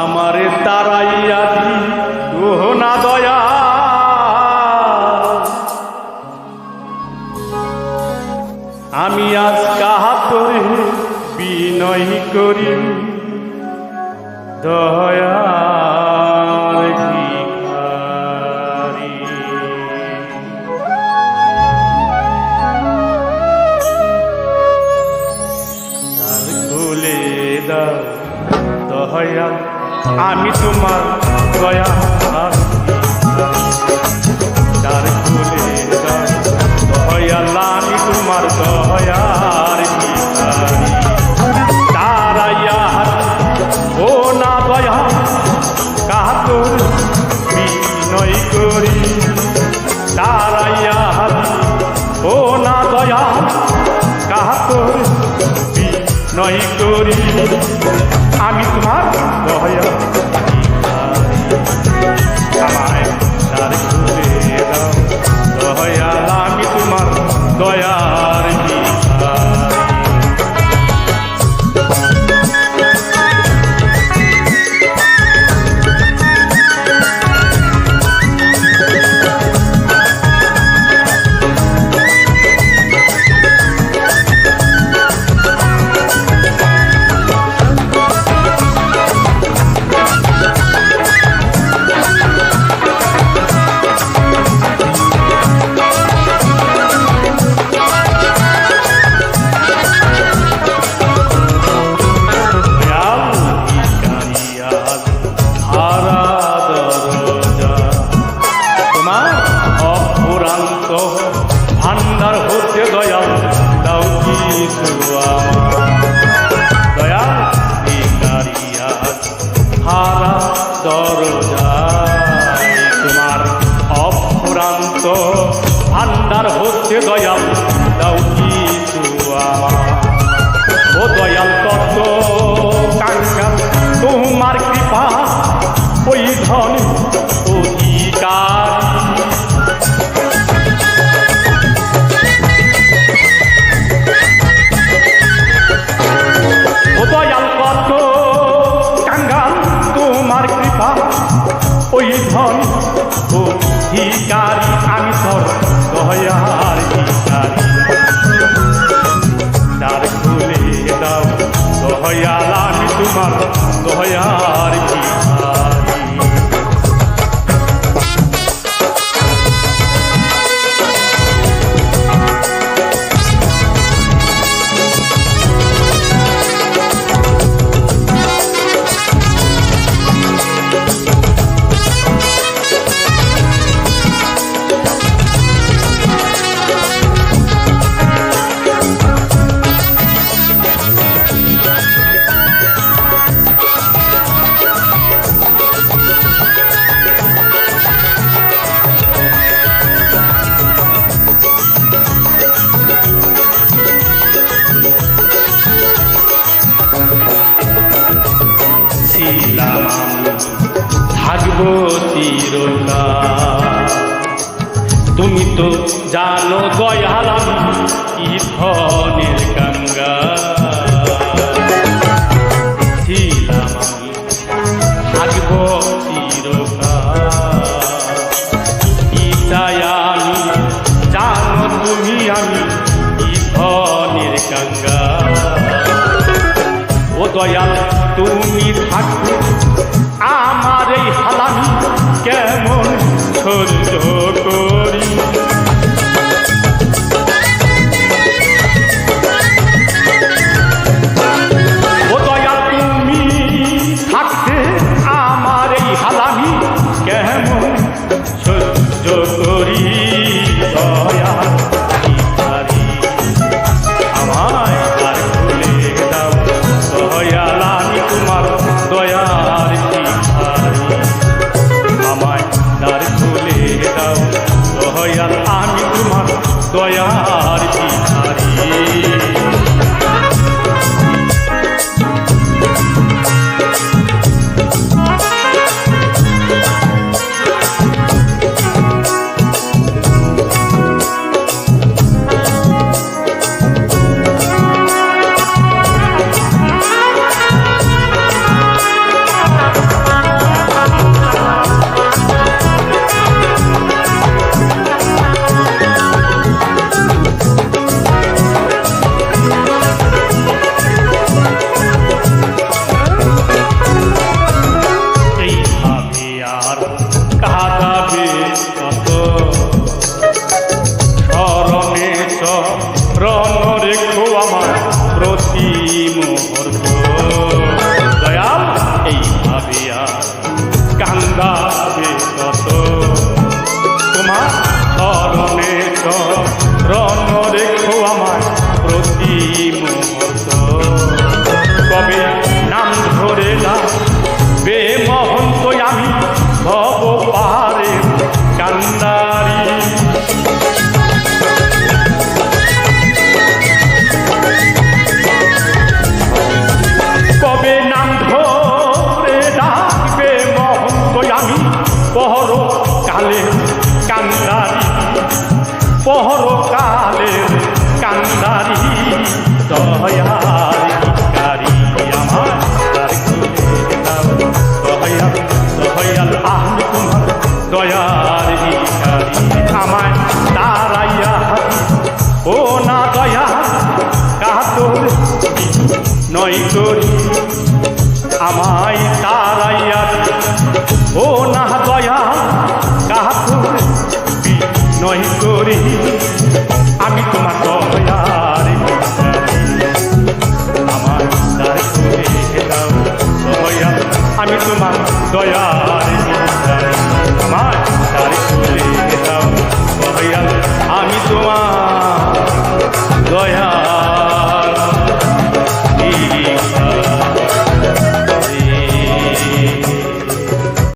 আমারে তারাইয়া দি না দয়া। আমি আজ কাহাত বিনয় করি দয়া ছিলাম থাকব তুমি তো জানো দয়ালাম কি ধনের গঙ্গা। ছিলাম আমি, থাকব চিরকা ইটায় তুমি আমি কি ধনের গঙ্গা। ও দয়াল তুমি থাকো। আমার এই হালানি কেমন সহ্য করি আমি তোমার দয়ার করি আমায় তারাইয়া ও না দয়া কাহাতুর নয় করি।